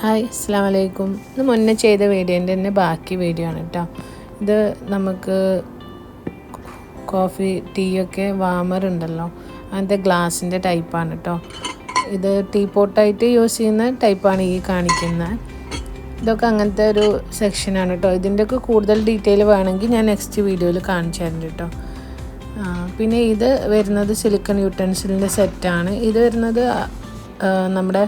Hi അസ്സാം വലൈക്കും ഇത് മുന്നേ ചെയ്ത വീഡിയോന്റെ തന്നെ ബാക്കി വീഡിയോ ആണ് കേട്ടോ ഇത് നമുക്ക് കോഫി ടീയൊക്കെ വാമർ ഉണ്ടല്ലോ. അങ്ങനത്തെ ഗ്ലാസിന്റെ ടൈപ്പാണ് കേട്ടോ ഇത് ടീ പോട്ടായിട്ട് യൂസ് ചെയ്യുന്ന ടൈപ്പാണ് ഈ കാണിക്കുന്നത് ഇതൊക്കെ അങ്ങനത്തെ ഒരു സെക്ഷനാണ് കേട്ടോ ഇതിന്റെയൊക്കെ കൂടുതൽ ഡീറ്റെയിൽ വേണമെങ്കിൽ ഞാൻ നെക്സ്റ്റ് വീഡിയോയിൽ കാണിച്ചു തരുന്നുണ്ട് കേട്ടോ പിന്നെ ഇത് വരുന്നത് സിലിക്കൺ യൂട്ടൻസിലിന്റെ സെറ്റാണ് ഇത് വരുന്നത് നമ്മുടെ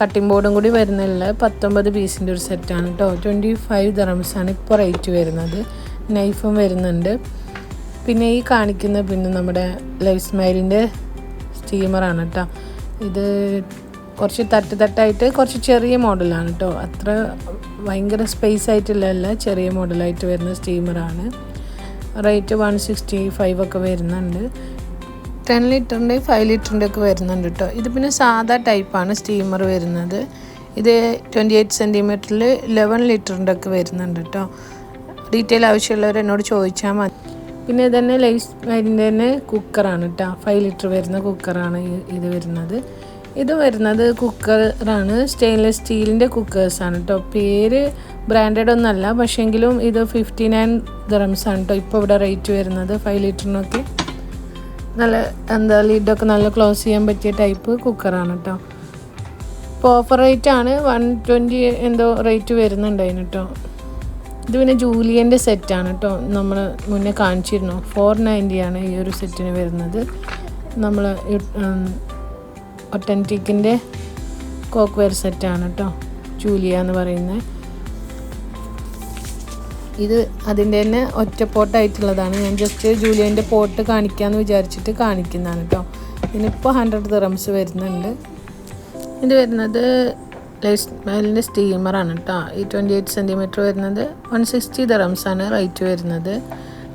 കട്ടിംഗ് ബോർഡും കൂടി വരുന്നില്ല പത്തൊമ്പത് പീസിന്റെ ഒരു സെറ്റാണ് കേട്ടോ ട്വന്റി ഫൈവ് ദറംസാണ് ഇപ്പോൾ റേറ്റ് വരുന്നത്. നൈഫും വരുന്നുണ്ട്. പിന്നെ ഈ കാണിക്കുന്ന പിന്നെ നമ്മുടെ ലൈഫ് സ്മൈലിന്റെ സ്റ്റീമറാണ് കേട്ടോ ഇത് കുറച്ച് തട്ട് തട്ടായിട്ട് കുറച്ച് ചെറിയ മോഡലാണ് കേട്ടോ അത്ര ഭയങ്കര സ്പേസ് ആയിട്ടുള്ളതല്ല ചെറിയ മോഡലായിട്ട് വരുന്ന സ്റ്റീമറാണ് റേറ്റ് വൺ സിക്സ്റ്റി ഫൈവ് ഒക്കെ വരുന്നുണ്ട്. ടെൻ ലിറ്ററിന്റെ ഫൈവ് ലിറ്ററിന്റെ ഒക്കെ വരുന്നുണ്ട് കേട്ടോ ഇത് പിന്നെ സാധാ ടൈപ്പാണ് സ്റ്റീമർ വരുന്നത്. ഇത് ട്വന്റി എയ്റ്റ് സെന്റിമീറ്ററിൽ ലെവൻ ലിറ്ററിന്റെ ഒക്കെ വരുന്നുണ്ട് കേട്ടോ ഡീറ്റെയിൽ ആവശ്യമുള്ളവർ എന്നോട് ചോദിച്ചാൽ മതി. പിന്നെ ഇതന്നെ ലൈസ് അതിന്റെ തന്നെ കുക്കറാണ് കേട്ടോ ഫൈവ് ലിറ്റർ വരുന്ന കുക്കറാണ് ഇത് വരുന്നത്. ഇത് വരുന്നത് കുക്കറാണ് സ്റ്റെയിൻലെസ് സ്റ്റീലിന്റെ കുക്കേഴ്സാണ് കേട്ടോ പേര് ബ്രാൻഡഡ് ഒന്നല്ല പക്ഷേങ്കിലും ഇത് ഫിഫ്റ്റി നയൻ ആണ് കേട്ടോ ഇപ്പോൾ ഇവിടെ റേറ്റ് വരുന്നത് ഫൈവ് ലിറ്ററിനൊക്കെ. നല്ല എന്താ ലിഡൊക്കെ നല്ല ക്ലോസ് ചെയ്യാൻ പറ്റിയ ടൈപ്പ് കുക്കറാണ് കേട്ടോ ഇപ്പോൾ ഓഫർ റേറ്റ് ആണ് വൺ ട്വന്റി എന്തോ റേറ്റ് വരുന്നുണ്ട് അതിന് കേട്ടോ ഇത് പിന്നെ ജൂലിയന്റെ സെറ്റാണ് കേട്ടോ നമ്മൾ മുന്നേ കാണിച്ചിരുന്നു. ഫോർ ആണ് ഈ ഒരു സെറ്റിന് വരുന്നത്. നമ്മൾ ഒട്ടന്റിക്കിന്റെ കോക്ക്വെയർ സെറ്റാണ് കേട്ടോ ജൂലിയ എന്ന് പറയുന്നത്. ഇത് അതിന്റെ തന്നെ ഒറ്റ പോട്ടായിട്ടുള്ളതാണ് ഞാൻ ജസ്റ്റ് ജൂലിയന്റെ പോട്ട് കാണിക്കാമെന്ന് വിചാരിച്ചിട്ട് കാണിക്കുന്നതാണ് കേട്ടോ ഇതിനിപ്പോൾ ഹൺഡ്രഡ് ദിറംസ് വരുന്നുണ്ട്. ഇത് വരുന്നത് ലൈസ്മേലിന്റെ സ്റ്റീമറാണ് കേട്ടോ ഈ ട്വന്റി എയ്റ്റ് സെന്റിമീറ്റർ വരുന്നത് വൺ സിക്സ്റ്റി ആണ് റേറ്റ് വരുന്നത്.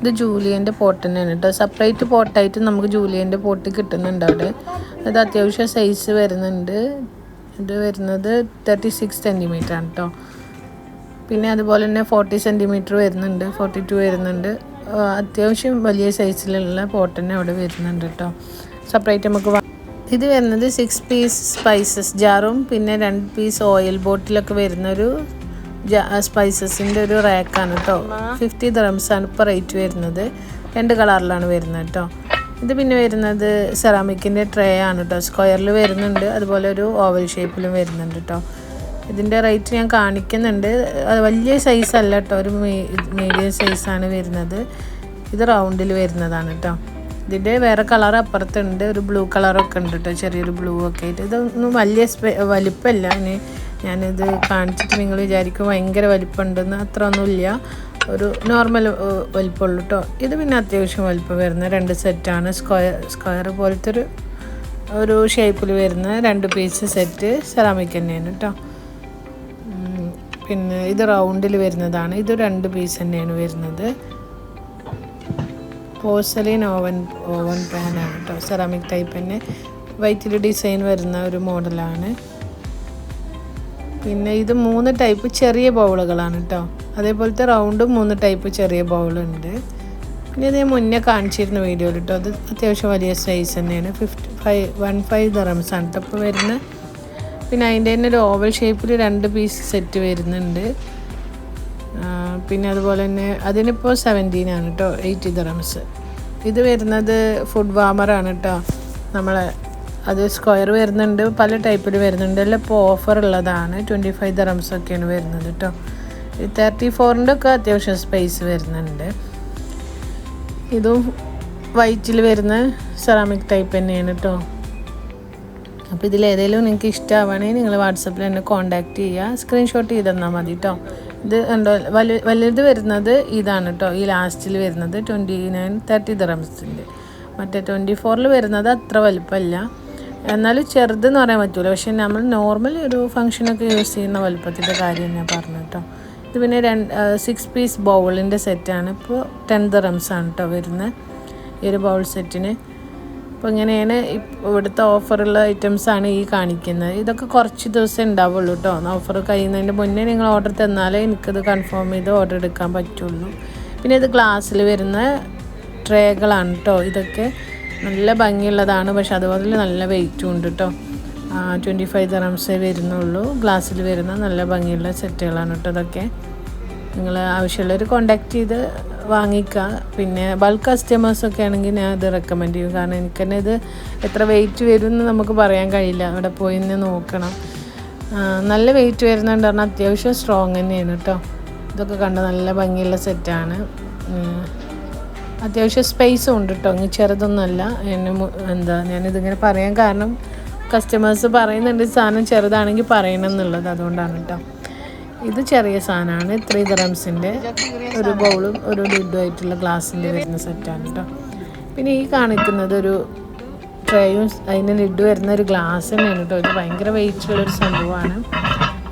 ഇത് ജൂലിയന്റെ പോട്ട് തന്നെയാണ് കേട്ടോ സെപ്പറേറ്റ് പോട്ടായിട്ട് നമുക്ക് ജൂലിയന്റെ പോട്ട് കിട്ടുന്നുണ്ട് അവിടെ. അത് അത്യാവശ്യം സൈസ് വരുന്നുണ്ട്. ഇത് വരുന്നത് തേർട്ടി സിക്സ് സെന്റിമീറ്റർ ആണ് കേട്ടോ പിന്നെ അതുപോലെ തന്നെ ഫോർട്ടി സെന്റിമീറ്റർ വരുന്നുണ്ട് ഫോർട്ടി ടു വരുന്നുണ്ട് അത്യാവശ്യം വലിയ സൈസിലുള്ള പോട്ട് തന്നെ അവിടെ വരുന്നുണ്ട് കേട്ടോ സെപ്പറേറ്റ് നമുക്ക് ഇത് വരുന്നത് സിക്സ് പീസ് സ്പൈസസ് ജാറും പിന്നെ രണ്ട് പീസ് ഓയിൽ ബോട്ടിലൊക്കെ വരുന്നൊരു സ്പൈസസിന്റെ ഒരു റാക്കാണ് കേട്ടോ ഫിഫ്റ്റി ആണ് ഇപ്പോൾ റേറ്റ് വരുന്നത്. രണ്ട് കളറിലാണ് വരുന്നത് കേട്ടോ ഇത് പിന്നെ വരുന്നത് സെറാമിക്കിന്റെ ട്രേ ആണ് കേട്ടോ സ്ക്വയറിൽ വരുന്നുണ്ട് അതുപോലെ ഒരു ഓവൽ ഷേപ്പിലും വരുന്നുണ്ട് കേട്ടോ ഇതിന്റെ റേറ്റ് ഞാൻ കാണിക്കുന്നുണ്ട്. അത് വലിയ സൈസല്ല കേട്ടോ ഒരു മീഡിയം സൈസാണ് വരുന്നത്. ഇത് റൗണ്ടിൽ വരുന്നതാണ് കേട്ടോ ഇതിന്റെ വേറെ കളർ അപ്പുറത്തുണ്ട്. ഒരു ബ്ലൂ കളറൊക്കെ ഉണ്ട് കേട്ടോ ചെറിയൊരു ബ്ലൂ ഒക്കെ ആയിട്ട്. ഇതൊന്നും വലിയ വലിപ്പമല്ല ഇനി ഞാനിത് കാണിച്ചിട്ട് നിങ്ങൾ വിചാരിക്കും ഭയങ്കര വലിപ്പമുണ്ടെന്ന് അത്ര ഒന്നുമില്ല. ഒരു നോർമൽ വലിപ്പമുള്ളൂ കേട്ടോ ഇത് പിന്നെ അത്യാവശ്യം വലിപ്പം വരുന്ന രണ്ട് സെറ്റാണ് സ്ക്വയർ സ്ക്വയർ പോലത്തെ ഒരു ഒരു ഷേപ്പിൽ വരുന്ന രണ്ട് പീസ് സെറ്റ് സെറാമിക് തന്നെയാണ് കേട്ടോ പിന്നെ ഇത് റൗണ്ടിൽ വരുന്നതാണ്. ഇത് രണ്ട് പീസ് തന്നെയാണ് വരുന്നത്. പോസലിൻ ഓവൻ ഓവൻ പാനാണ് കേട്ടോ സെറാമിക് ടൈപ്പ് തന്നെ. വൈറ്റിൽ ഡിസൈൻ വരുന്ന ഒരു മോഡലാണ് പിന്നെ ഇത് മൂന്ന് ടൈപ്പ് ചെറിയ ബൗളുകളാണ് കേട്ടോ അതേപോലത്തെ റൗണ്ടും മൂന്ന് ടൈപ്പ് ചെറിയ ബൗളുണ്ട് പിന്നെ ഇത് മുന്നേ കാണിച്ചിരുന്ന വീഡിയോയിൽ കേട്ടോ അത് അത്യാവശ്യം വലിയ സൈസ് തന്നെയാണ്. ഫിഫ്റ്റി ഫൈവ് വൺ ഫൈവ് ദറംസാണ് കേട്ടോ ഇപ്പോൾ വരുന്ന പിന്നെ അതിന്റെ തന്നെ ഒരു ഓവൽ ഷേപ്പിൽ രണ്ട് പീസ് സെറ്റ് വരുന്നുണ്ട്. പിന്നെ അതുപോലെ തന്നെ അതിനിപ്പോൾ സെവന്റീൻ ആണ് കേട്ടോ എയ്റ്റി ദറംസ് ഇത് വരുന്നത് ഫുഡ് വാമറാണ് കേട്ടോ നമ്മളെ അത് സ്ക്വയർ വരുന്നുണ്ട് പല ടൈപ്പിൽ വരുന്നുണ്ട്. എല്ലാം ഇപ്പോൾ ഓഫർ ഉള്ളതാണ് ട്വന്റി ഫൈവ് ദറംസ് ഒക്കെയാണ് വരുന്നത് കേട്ടോ തേർട്ടി ഫോറിന്റെ ഒക്കെ അത്യാവശ്യം സ്പേസ് വരുന്നുണ്ട്. ഇതും വൈറ്റിൽ വരുന്ന സെറാമിക് ടൈപ്പ് തന്നെയാണ് കേട്ടോ അപ്പോൾ ഇതിൽ ഏതെങ്കിലും നിങ്ങൾക്ക് ഇഷ്ടമാവുകയാണെങ്കിൽ നിങ്ങൾ വാട്സപ്പിൽ എന്നെ കോൺടാക്റ്റ് ചെയ്യുക. സ്ക്രീൻഷോട്ട് ചെയ്ത് തന്നാൽ മതി കേട്ടോ ഇത് ഉണ്ടോ വലിയ വലുത് വരുന്നത് ഇതാണ് കേട്ടോ ഈ ലാസ്റ്റിൽ വരുന്നത് ട്വന്റി നയൻ തേർട്ടി ദ്രംസിന്റെ മറ്റേ ട്വന്റി ഫോറിൽ വരുന്നത് അത്ര വലുപ്പമല്ല എന്നാലും ചെറുതെന്ന് പറയാൻ പറ്റില്ല പക്ഷേ നമ്മൾ നോർമൽ ഒരു ഫംഗ്ഷനൊക്കെ യൂസ് ചെയ്യുന്ന വലുപ്പത്തിന്റെ കാര്യം ഞാൻ പറഞ്ഞു കേട്ടോ ഇത് പിന്നെ രണ്ട് സിക്സ് പീസ് ബൗളിന്റെ സെറ്റാണ് ഇപ്പോൾ ടെൻ ദ്രംസാണ് കേട്ടോ വരുന്നത്. ഈ ഒരു ബൗൾ സെറ്റിന് അപ്പോൾ ഇങ്ങനെയാണ് ഇവിടുത്തെ ഓഫറുള്ള ഐറ്റംസ് ആണ് ഈ കാണിക്കുന്നത്. ഇതൊക്കെ കുറച്ച് ദിവസം ഉണ്ടാവുള്ളൂ കേട്ടോ ഓഫർ കഴിയുന്നതിന്റെ മുന്നേ നിങ്ങൾ ഓർഡർ തന്നാലേ എനിക്കത് കൺഫേം ചെയ്ത് ഓർഡർ എടുക്കാൻ പറ്റുള്ളൂ. പിന്നെ ഇത് ഗ്ലാസ്സിൽ വരുന്ന ട്രേകളാണ് കേട്ടോ ഇതൊക്കെ നല്ല ഭംഗിയുള്ളതാണ്. പക്ഷെ അതുപോലെ നല്ല വെയിറ്റും ഉണ്ട് കേട്ടോ ട്വന്റി ഫൈവ് ദറംസേ വരുന്നുള്ളൂ. ഗ്ലാസ്സിൽ വരുന്ന നല്ല ഭംഗിയുള്ള സെറ്റുകളാണ് കേട്ടോ ഇതൊക്കെ. നിങ്ങൾ ആവശ്യമുള്ളവർ കോണ്ടാക്ട് ചെയ്ത് വാങ്ങിക്കുക പിന്നെ ബൾക്ക് കസ്റ്റമേഴ്സൊക്കെ ആണെങ്കിൽ ഞാൻ ഇത് റെക്കമെൻഡ് ചെയ്യും. കാരണം എനിക്ക് തന്നെ ഇത് എത്ര വെയിറ്റ് വരും എന്ന് നമുക്ക് പറയാൻ കഴിയില്ല. അവിടെ പോയി തന്നെ നോക്കണം. നല്ല വെയിറ്റ് വരുന്നുണ്ട് പറഞ്ഞാൽ അത്യാവശ്യം സ്ട്രോങ് തന്നെയാണ് കേട്ടോ ഇതൊക്കെ കണ്ട നല്ല ഭംഗിയുള്ള സെറ്റാണ് അത്യാവശ്യം സ്പേസും ഉണ്ട് കേട്ടോ ഇങ്ങനെ ചെറുതൊന്നുമല്ല. എന്നെ എന്താ ഞാനിതിങ്ങനെ പറയാൻ കാരണം കസ്റ്റമേഴ്സ് പറയുന്നുണ്ട് സാധനം ചെറുതാണെങ്കിൽ പറയണം എന്നുള്ളത് അതുകൊണ്ടാണ് കേട്ടോ ഇത് ചെറിയ സാധനമാണ്. ത്രീ ഗ്രംസിന്റെ ഒരു ബൗളും ഒരു ലിഡും ആയിട്ടുള്ള ഗ്ലാസിന്റെ വരുന്ന സെറ്റാണ് കേട്ടോ പിന്നെ ഈ കാണിക്കുന്നത് ഒരു ട്രേയും അതിന് ലിഡ് വരുന്ന ഒരു ഗ്ലാസ് തന്നെയാണ് കേട്ടോ ഇത് ഭയങ്കര വെയിറ്റുള്ളൊരു സംഭവമാണ്.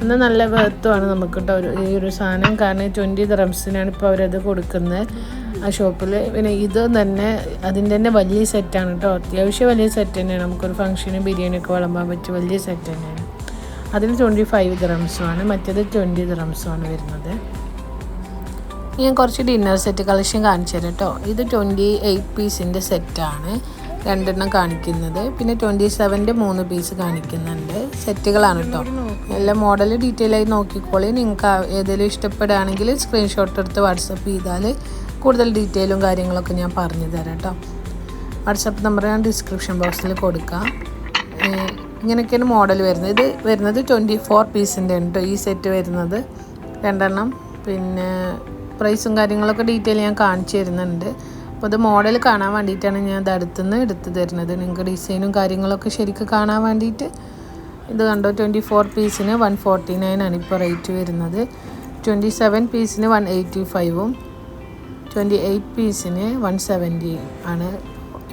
എന്നാൽ നല്ല വേർത്തുമാണ് നമുക്ക് കേട്ടോ ഒരു ഈ ഒരു സാധനം കാരണം ട്വന്റി ദ്രംസിനാണ് ഇപ്പോൾ അവരത് കൊടുക്കുന്നത്. ആ ഷോപ്പിൽ പിന്നെ ഇത് തന്നെ അതിന്റെ തന്നെ വലിയ സെറ്റാണ് കേട്ടോ അത്യാവശ്യം വലിയ സെറ്റ് തന്നെയാണ്. നമുക്കൊരു ഫംഗ്ഷന് ബിരിയാണിയൊക്കെ വിളമ്പാൻ പറ്റിയ വലിയ സെറ്റ് തന്നെയാണ്. അതിന് ട്വന്റി ഫൈവ് ഗ്രാംസുമാണ് മറ്റേത് ട്വന്റി ഗ്രാംസുമാണ് വരുന്നത്. ഞാൻ കുറച്ച് ഡിന്നർ സെറ്റ് കളക്ഷൻ കാണിച്ചു തരാം കേട്ടോ ഇത് ട്വന്റി എയ്റ്റ് പീസിന്റെ സെറ്റാണ് രണ്ടെണ്ണം കാണിക്കുന്നത്. പിന്നെ ട്വന്റി സെവന്റെ മൂന്ന് പീസ് കാണിക്കുന്നുണ്ട്. സെറ്റുകളാണ് കേട്ടോ എല്ലാ മോഡൽ ഡീറ്റെയിൽ ആയി നോക്കിക്കോളി. നിങ്ങൾക്ക് ഏതെങ്കിലും ഇഷ്ടപ്പെടുകയാണെങ്കിൽ സ്ക്രീൻഷോട്ട് എടുത്ത് വാട്സപ്പ് ചെയ്താൽ കൂടുതൽ ഡീറ്റെയിലും കാര്യങ്ങളൊക്കെ ഞാൻ പറഞ്ഞു തരാം കേട്ടോ വാട്സപ്പ് നമ്പർ ഞാൻ ഡിസ്ക്രിപ്ഷൻ ബോക്സിൽ കൊടുക്കാം. ഇങ്ങനെയൊക്കെയാണ് മോഡൽ വരുന്നത്. ഇത് വരുന്നത് ട്വന്റി ഫോർ പീസിന്റെ ഉണ്ട്. ഈ സെറ്റ് വരുന്നത് രണ്ടെണ്ണം. പിന്നെ പ്രൈസും കാര്യങ്ങളൊക്കെ ഡീറ്റെയിൽ ഞാൻ കാണിച്ചു തരുന്നുണ്ട്. അപ്പോൾ ഇത് മോഡൽ കാണാൻ വേണ്ടിയിട്ടാണ് ഞാൻ ഇത് അടുത്തുനിന്ന് എടുത്ത് തരുന്നത്. നിങ്ങൾക്ക് ഡിസൈനും കാര്യങ്ങളൊക്കെ ശരിക്കും കാണാൻ വേണ്ടിയിട്ട് ഇത് കണ്ടോ? ട്വന്റി ഫോർ പീസിന് വൺ ഫോർട്ടി നയൻ ആണ് ഇപ്പോൾ റേറ്റ് വരുന്നത്. ട്വന്റി സെവൻ പീസിന് വൺ എയ്റ്റി ഫൈവും ട്വന്റി എയ്റ്റ് പീസിന് വൺ സെവന്റി ആണ്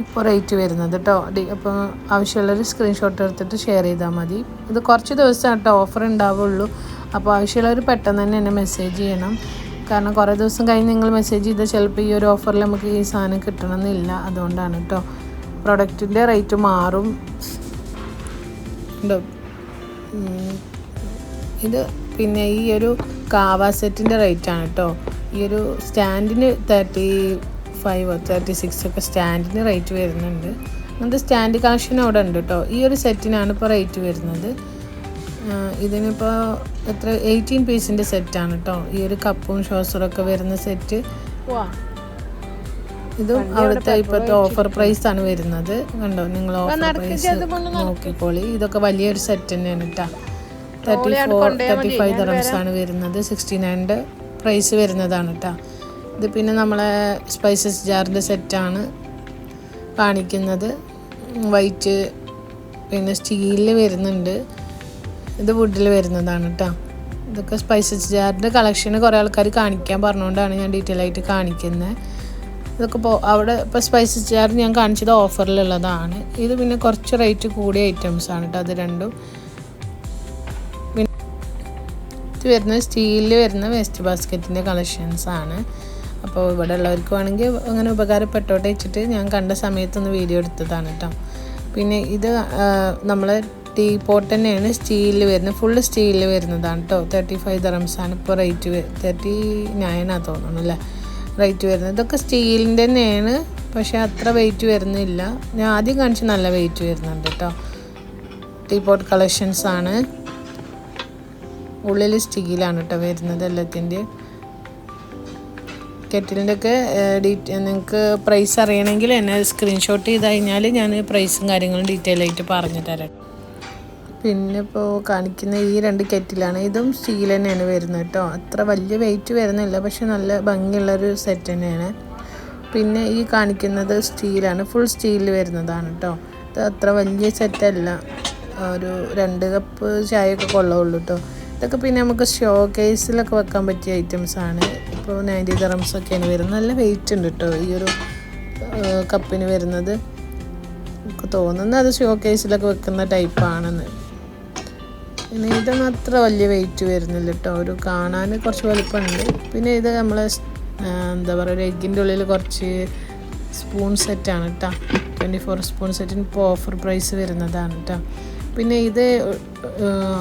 ഇപ്പോൾ റേറ്റ് വരുന്നത് കേട്ടോ അപ്പോൾ ആവശ്യമുള്ളൊരു സ്ക്രീൻഷോട്ട് എടുത്തിട്ട് ഷെയർ ചെയ്താൽ മതി. ഇത് കുറച്ച് ദിവസം കേട്ടോ ഓഫർ ഉണ്ടാവുള്ളൂ അപ്പോൾ ആവശ്യമുള്ളവർ പെട്ടെന്ന് തന്നെ എന്നെ മെസ്സേജ് ചെയ്യണം. കാരണം കുറേ ദിവസം കഴിഞ്ഞ് നിങ്ങൾ മെസ്സേജ് ചെയ്താൽ ചിലപ്പോൾ ഈ ഒരു ഓഫറിൽ നമുക്ക് ഈ സാധനം കിട്ടണമെന്നില്ല അതുകൊണ്ടാണ് കേട്ടോ പ്രൊഡക്റ്റിന്റെ റേറ്റ് മാറും. ഉണ്ടോ ഇത് പിന്നെ ഈ ഒരു കാവാസെറ്റിന്റെ സെറ്റിന്റെ റേറ്റ് ആണ് കേട്ടോ ഈ ഒരു സ്റ്റാൻഡിന് തേർട്ടി ഫൈവ് തേർട്ടി സിക്സ് ഒക്കെ സ്റ്റാൻഡിന് റേറ്റ് വരുന്നുണ്ട്. അങ്ങനത്തെ സ്റ്റാൻഡ് കണക്ഷൻ അവിടെ ഉണ്ട് കേട്ടോ ഈ ഒരു സെറ്റിനാണ് ഇപ്പോൾ റേറ്റ് വരുന്നത്. ഇതിനിപ്പോൾ എത്ര? എയ്റ്റീൻ പീസിന്റെ സെറ്റാണ് കേട്ടോ ഈ ഒരു കപ്പും ഷോസറൊക്കെ വരുന്ന സെറ്റ് ഇതും അവിടുത്തെ ഇപ്പോഴത്തെ ഓഫർ പ്രൈസ് ആണ് വരുന്നത്. കണ്ടോ? നിങ്ങൾ ഓഫർ പ്രൈസ് നോക്കിക്കോളി. ഇതൊക്കെ വലിയൊരു സെറ്റ് തന്നെയാണ് കേട്ടോ തേർട്ടി ഫോർ തേർട്ടി ഫൈവ് തറംസ് ആണ് വരുന്നത്. സിക്സ്റ്റി നയന്റെ പ്രൈസ് വരുന്നതാണ് കേട്ടോ ഇത് പിന്നെ നമ്മളെ സ്പൈസസ് ജാറിന്റെ സെറ്റാണ് കാണിക്കുന്നത്. വൈറ്റ് പിന്നെ സ്റ്റീലിൽ വരുന്നുണ്ട്. ഇത് വുഡിൽ വരുന്നതാണ് കേട്ടോ ഇതൊക്കെ സ്പൈസസ് ജാറിന്റെ കളക്ഷന് കുറേ ആൾക്കാർ കാണിക്കാൻ പറഞ്ഞുകൊണ്ടാണ് ഞാൻ ഡീറ്റെയിൽ ആയിട്ട് കാണിക്കുന്നത് ഇതൊക്കെ ഇപ്പോൾ അവിടെ ഇപ്പോൾ സ്പൈസസ് ജാർ ഞാൻ കാണിച്ചത് ഓഫറിലുള്ളതാണ് ഇത് പിന്നെ കുറച്ച് റേറ്റ് കൂടിയ ഐറ്റംസ് ആണ് കേട്ടോ അത് രണ്ടും. പിന്നെ ഇത് വരുന്നത് സ്റ്റീലിൽ വരുന്ന വേസ്റ്റ് ബാസ്ക്കറ്റിന്റെ കളക്ഷൻസ് ആണ്. അപ്പോൾ ഇവിടെ ഉള്ളവർക്ക് വേണമെങ്കിൽ അങ്ങനെ ഉപകാരപ്പെട്ടോട്ടെ വെച്ചിട്ട് ഞാൻ കണ്ട സമയത്തൊന്ന് വീഡിയോ എടുത്തതാണ് കേട്ടോ. പിന്നെ ഇത് നമ്മൾ ടീ പോട്ട് തന്നെയാണ് സ്റ്റീലിൽ വരുന്നത്. ഫുള്ള് സ്റ്റീലിൽ വരുന്നതാണ് കേട്ടോ. തേർട്ടി ഫൈവ് ദറംസാണ് ഇപ്പോൾ റേറ്റ് തേർട്ടി നയനാണ് തോന്നുന്നു അല്ലേ? റേറ്റ് വരുന്നത്. ഇതൊക്കെ സ്റ്റീലിന്റെ തന്നെയാണ് പക്ഷേ അത്ര വെയിറ്റ് വരുന്നില്ല. ഞാൻ ആദ്യം കാണിച്ച് നല്ല വെയിറ്റ് വരുന്നുണ്ട് കേട്ടോ. ടീ പോട്ട് കളക്ഷൻസ് ആണ് ഉള്ളിൽ സ്റ്റീലാണ് കേട്ടോ വരുന്നത് എല്ലാത്തിന്റെയും. കെറ്റിലിന്റെ ഒക്കെ ഡീറ്റ നിങ്ങൾക്ക് പ്രൈസ് അറിയണമെങ്കിൽ എന്നെ സ്ക്രീൻഷോട്ട് ചെയ്ത് കഴിഞ്ഞാൽ ഞാൻ പ്രൈസും കാര്യങ്ങളും ഡീറ്റെയിൽ ആയിട്ട് പറഞ്ഞു തരാം. പിന്നെ ഇപ്പോൾ കാണിക്കുന്ന ഈ രണ്ട് കെറ്റിലാണ്. ഇതും സ്റ്റീൽ തന്നെയാണ് വരുന്നത് കേട്ടോ. അത്ര വലിയ വെയിറ്റ് വരുന്നില്ല പക്ഷെ നല്ല ഭംഗിയുള്ളൊരു സെറ്റ് തന്നെയാണ്. പിന്നെ ഈ കാണിക്കുന്നത് സ്റ്റീലാണ് ഫുൾ സ്റ്റീലിൽ വരുന്നതാണ് കേട്ടോ. ഇത് അത്ര വലിയ സെറ്റല്ല ഒരു രണ്ട് കപ്പ് ചായയൊക്കെ കൊള്ളുള്ളൂ കേട്ടോ. ഇതൊക്കെ പിന്നെ നമുക്ക് ഷോ കേസിലൊക്കെ വെക്കാൻ പറ്റിയ ഐറ്റംസ് ആണ് ഇപ്പോൾ നയന്റി ഗ്രംസ് ഒക്കെയാണ് വരുന്നത്. നല്ല വെയിറ്റ് ഉണ്ട് കേട്ടോ ഈ ഒരു കപ്പിന് വരുന്നത്. എനിക്ക് തോന്നുന്നത് അത് ഷോ കേസിലൊക്കെ വെക്കുന്ന ടൈപ്പാണെന്ന് പിന്നെ ഇതൊന്നും അത്ര വലിയ വെയിറ്റ് വരുന്നില്ല കേട്ടോ ഒരു കാണാൻ കുറച്ച് വലുപ്പമുണ്ട്. പിന്നെ ഇത് നമ്മൾ എന്താ പറയുക ഒരു എഗ്ഗിന്റെ ഉള്ളിൽ കുറച്ച് സ്പൂൺ സെറ്റാണ് കേട്ടോ ട്വന്റി ഫോർ സ്പൂൺ സെറ്റിന് ഇപ്പോൾ ഓഫർ പ്രൈസ് വരുന്നതാണ് കേട്ടോ പിന്നെ ഇത്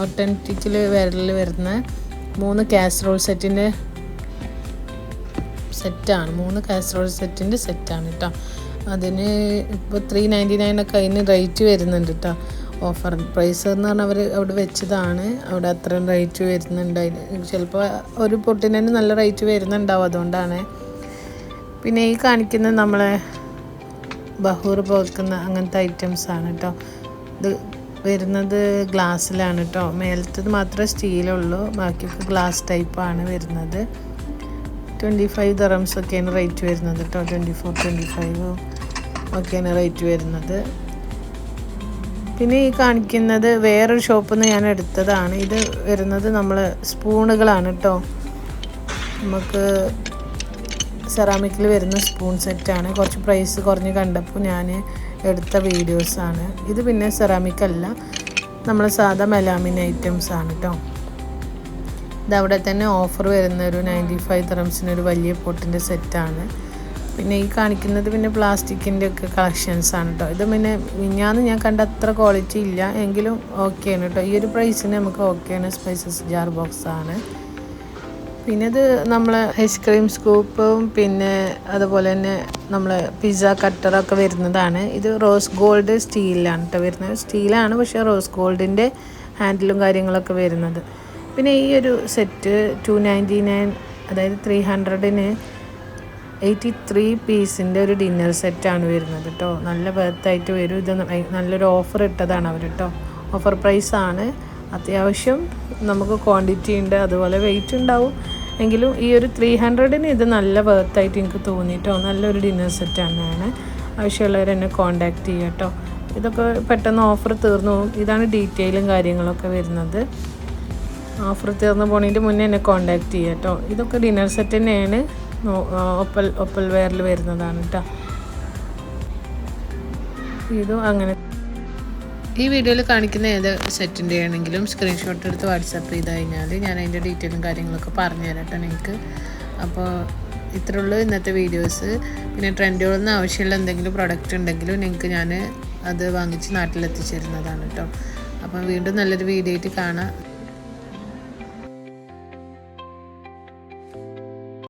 ഒട്ടന്റിക്കിൽ വിരലിൽ വരുന്ന മൂന്ന് കാസറോൾ സെറ്റിന്റെ സെറ്റാണ്. മൂന്ന് കാസറോൾ സെറ്റിന്റെ സെറ്റാണ് കേട്ടോ അതിന് ഇപ്പോൾ ത്രീ നയന്റി നയൻ ഒക്കെ അതിന് റേറ്റ് വരുന്നുണ്ട് കേട്ടോ ഓഫർ പ്രൈസ് എന്ന് പറഞ്ഞാൽ അവർ അവിടെ വെച്ചതാണ്. അവിടെ അത്രയും റേറ്റ് വരുന്നുണ്ട്. അതിന് ചിലപ്പോൾ ഒരു പൊട്ടിന് തന്നെ നല്ല റേറ്റ് വരുന്നുണ്ടാവും അതുകൊണ്ടാണ്. പിന്നെ ഈ കാണിക്കുന്നത് നമ്മളെ ബഹൂർ പോക്കുന്ന അങ്ങനത്തെ ഐറ്റംസ് ആണ് കേട്ടോ ഇത് വരുന്നത് ഗ്ലാസ്സിലാണ് കേട്ടോ മേലത്തത് മാത്രമേ സ്റ്റീലുള്ളൂ ബാക്കിയൊക്കെ ഗ്ലാസ് ടൈപ്പാണ് വരുന്നത്. ട്വന്റി ഫൈവ് ദറംസ് ഒക്കെയാണ് റേറ്റ് വരുന്നത് കേട്ടോ ട്വന്റി ഫോർ ട്വന്റി ഫൈവ് ഒക്കെയാണ് റേറ്റ് വരുന്നത്. പിന്നെ ഈ കാണിക്കുന്നത് വേറൊരു ഷോപ്പിൽ നിന്ന് ഞാൻ എടുത്തതാണ്. ഇത് വരുന്നത് നമ്മൾ സ്പൂണുകളാണ് കേട്ടോ നമുക്ക് സെറാമിക്കിൽ വരുന്ന സ്പൂൺ സെറ്റാണ് കുറച്ച് പ്രൈസ് കുറഞ്ഞ് കണ്ടപ്പോൾ ഞാൻ എടുത്ത വീഡിയോസാണ് ഇത് പിന്നെ സെറാമിക് അല്ല. നമ്മൾ സാധാ മെലാമിൻ ഐറ്റംസ് ആണ് കേട്ടോ ഇതവിടെ തന്നെ ഓഫർ വരുന്ന ഒരു നയന്റി ഫൈവ് തെറംസിന് ഒരു വലിയ പൊട്ടിന്റെ സെറ്റാണ് പിന്നെ ഈ കാണിക്കുന്നത് പിന്നെ പ്ലാസ്റ്റിക്കിന്റെ ഒക്കെ കളക്ഷൻസ് ആണ് കേട്ടോ ഇത് പിന്നെ മിഞ്ഞാന്ന് ഞാൻ കണ്ട അത്ര ക്വാളിറ്റി ഇല്ല. എങ്കിലും ഓക്കെയാണ് കേട്ടോ ഈ ഒരു പ്രൈസിന് നമുക്ക് ഓക്കെയാണ് സ്പൈസസ് ജാർ ബോക്സ് ആണ്. പിന്നെ ഇത് നമ്മൾ ഐസ്ക്രീം സ്കൂപ്പും പിന്നെ അതുപോലെ തന്നെ നമ്മൾ പിസ്സ കട്ടറൊക്കെ വരുന്നതാണ്. ഇത് റോസ് ഗോൾഡ് സ്റ്റീലാണ് കേട്ടോ വരുന്നത്. സ്റ്റീലാണ് പക്ഷേ റോസ് ഗോൾഡിന്റെ ഹാൻഡിലും കാര്യങ്ങളൊക്കെ വരുന്നത്. പിന്നെ ഈ ഒരു സെറ്റ് ടു നയന്റി നയൻ അതായത് ത്രീ ഹൺഡ്രഡിന് എയ്റ്റി ത്രീ പീസിന്റെ ഒരു ഡിന്നർ സെറ്റാണ് വരുന്നത് കേട്ടോ നല്ല ബർത്തായിട്ട് വരും. ഇത് നല്ലൊരു ഓഫർ ഇട്ടതാണ് അവർ കേട്ടോ ഓഫർ പ്രൈസാണ് അത്യാവശ്യം നമുക്ക് ക്വാണ്ടിറ്റി ഉണ്ട്. അതുപോലെ വെയിറ്റ് ഉണ്ടാവും. എങ്കിലും ഈ ഒരു ത്രീ ഹൺഡ്രഡിന് ഇത് നല്ല ബർത്തായിട്ട് എനിക്ക് തോന്നിയിട്ടോ നല്ലൊരു ഡിന്നർ സെറ്റ് തന്നെയാണ്. ആവശ്യമുള്ളവർ എന്നെ കോണ്ടാക്ട് ചെയ്യാം കേട്ടോ ഇതൊക്കെ പെട്ടെന്ന് ഓഫർ തീർന്നു. ഇതാണ് ഡീറ്റെയിലും കാര്യങ്ങളൊക്കെ വരുന്നത്. ഓഫർ തീർന്നു പോണതിന്റെ മുന്നേ എന്നെ കോണ്ടാക്ട് ചെയ്യുക കേട്ടോ ഇതൊക്കെ ഡിന്നർ സെറ്റ് തന്നെയാണ്. ഒപ്പൽ ഒപ്പൽ വെയറിൽ വരുന്നതാണ് കേട്ടോ ഇതും അങ്ങനെ. ഈ വീഡിയോയിൽ കാണിക്കുന്ന ഏത് സെറ്റിന്റെ ആണെങ്കിലും സ്ക്രീൻഷോട്ട് എടുത്ത് വാട്സപ്പ് ചെയ്ത് കഴിഞ്ഞാൽ ഞാൻ അതിന്റെ ഡീറ്റെയിലും കാര്യങ്ങളൊക്കെ പറഞ്ഞു തരാം കേട്ടോ നിങ്ങൾക്ക് അപ്പോൾ ഇത്രയുള്ളൂ ഇന്നത്തെ വീഡിയോസ് പിന്നെ ട്രെൻഡുകളൊന്നും ആവശ്യമുള്ള എന്തെങ്കിലും പ്രൊഡക്റ്റ് ഉണ്ടെങ്കിലും നിങ്ങൾക്ക് ഞാൻ അത് വാങ്ങിച്ച് നാട്ടിലെത്തിച്ചേരുന്നതാണ് കേട്ടോ അപ്പം വീണ്ടും നല്ലൊരു വീഡിയോ ആയിട്ട് കാണാം.